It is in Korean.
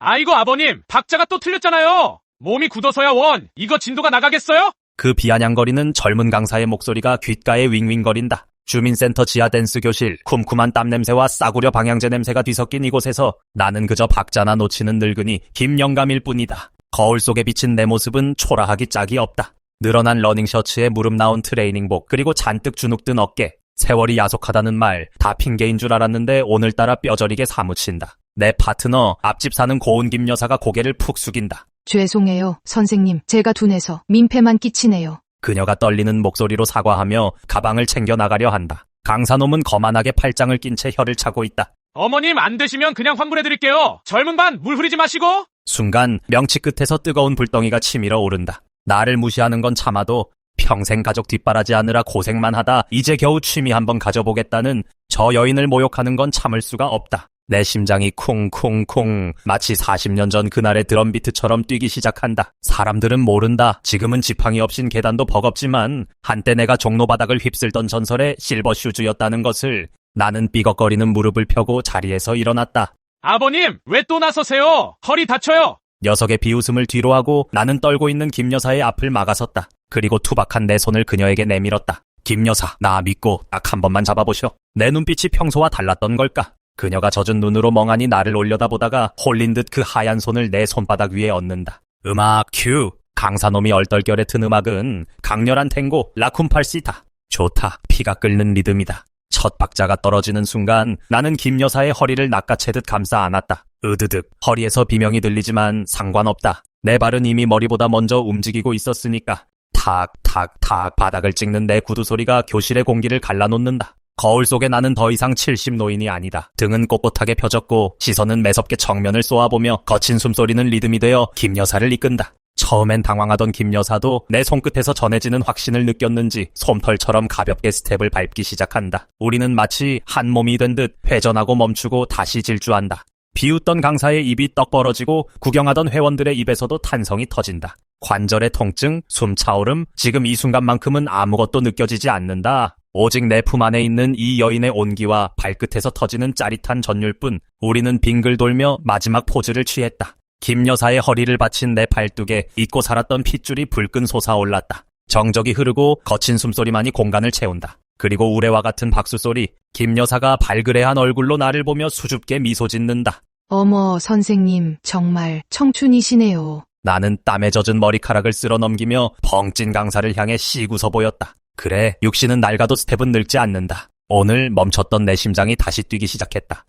아이고 아버님, 박자가 또 틀렸잖아요. 몸이 굳어서야 원. 이거 진도가 나가겠어요? 그 비아냥거리는 젊은 강사의 목소리가 귓가에 윙윙거린다. 주민센터 지하 댄스 교실, 쿰쿰한 땀 냄새와 싸구려 방향제 냄새가 뒤섞인 이곳에서 나는 그저 박자나 놓치는 늙은이 김영감일 뿐이다. 거울 속에 비친 내 모습은 초라하기 짝이 없다. 늘어난 러닝 셔츠에 무릎 나온 트레이닝복, 그리고 잔뜩 주눅 든 어깨. 세월이 야속하다는 말, 다 핑계인 줄 알았는데 오늘따라 뼈저리게 사무친다. 내 파트너, 앞집 사는 고운 김 여사가 고개를 푹 숙인다. 죄송해요, 선생님. 제가 둔해서 민폐만 끼치네요. 그녀가 떨리는 목소리로 사과하며 가방을 챙겨 나가려 한다. 강사놈은 거만하게 팔짱을 낀 채 혀를 차고 있다. 어머님 안 되시면 그냥 환불해드릴게요. 젊은 반 물 흐리지 마시고. 순간 명치 끝에서 뜨거운 불덩이가 치밀어 오른다. 나를 무시하는 건 참아도 평생 가족 뒷바라지 하느라 고생만 하다 이제 겨우 취미 한번 가져보겠다는 저 여인을 모욕하는 건 참을 수가 없다. 내 심장이 쿵쿵쿵 마치 40년 전 그날의 드럼비트처럼 뛰기 시작한다. 사람들은 모른다. 지금은 지팡이 없인 계단도 버겁지만 한때 내가 종로 바닥을 휩쓸던 전설의 실버 슈즈였다는 것을 나는 삐걱거리는 무릎을 펴고 자리에서 일어났다. 아버님, 왜 또 나서세요? 허리 다쳐요. 녀석의 비웃음을 뒤로하고 나는 떨고 있는 김 여사의 앞을 막아섰다. 그리고 투박한 내 손을 그녀에게 내밀었다. 김 여사, 나 믿고 딱 한 번만 잡아보쇼. 내 눈빛이 평소와 달랐던 걸까? 그녀가 젖은 눈으로 멍하니 나를 올려다보다가 홀린 듯 그 하얀 손을 내 손바닥 위에 얹는다. 음악 큐! 강사놈이 얼떨결에 튼 음악은 강렬한 탱고 라쿰팔시타. 좋다. 피가 끓는 리듬이다. 첫 박자가 떨어지는 순간 나는 김 여사의 허리를 낚아채듯 감싸 안았다. 으드득 허리에서 비명이 들리지만 상관없다. 내 발은 이미 머리보다 먼저 움직이고 있었으니까 탁 탁 탁 바닥을 찍는 내 구두 소리가 교실의 공기를 갈라놓는다. 거울 속에 나는 더 이상 70 노인이 아니다. 등은 꼿꼿하게 펴졌고 시선은 매섭게 정면을 쏘아보며 거친 숨소리는 리듬이 되어 김 여사를 이끈다. 처음엔 당황하던 김 여사도 내 손끝에서 전해지는 확신을 느꼈는지 솜털처럼 가볍게 스텝을 밟기 시작한다. 우리는 마치 한 몸이 된 듯 회전하고 멈추고 다시 질주한다. 비웃던 강사의 입이 떡 벌어지고 구경하던 회원들의 입에서도 탄성이 터진다. 관절의 통증, 숨 차오름, 지금 이 순간만큼은 아무것도 느껴지지 않는다. 오직 내 품 안에 있는 이 여인의 온기와 발끝에서 터지는 짜릿한 전율뿐 우리는 빙글 돌며 마지막 포즈를 취했다. 김 여사의 허리를 받친 내 팔뚝에 잊고 살았던 핏줄이 불끈 솟아올랐다. 정적이 흐르고 거친 숨소리만이 공간을 채운다. 그리고 우레와 같은 박수소리, 김 여사가 발그레한 얼굴로 나를 보며 수줍게 미소 짓는다. 어머, 선생님, 정말 청춘이시네요. 나는 땀에 젖은 머리카락을 쓸어 넘기며 벙찐 강사를 향해 시구서 보였다. 그래, 육신은 낡아도 스텝은 늙지 않는다. 오늘 멈췄던 내 심장이 다시 뛰기 시작했다.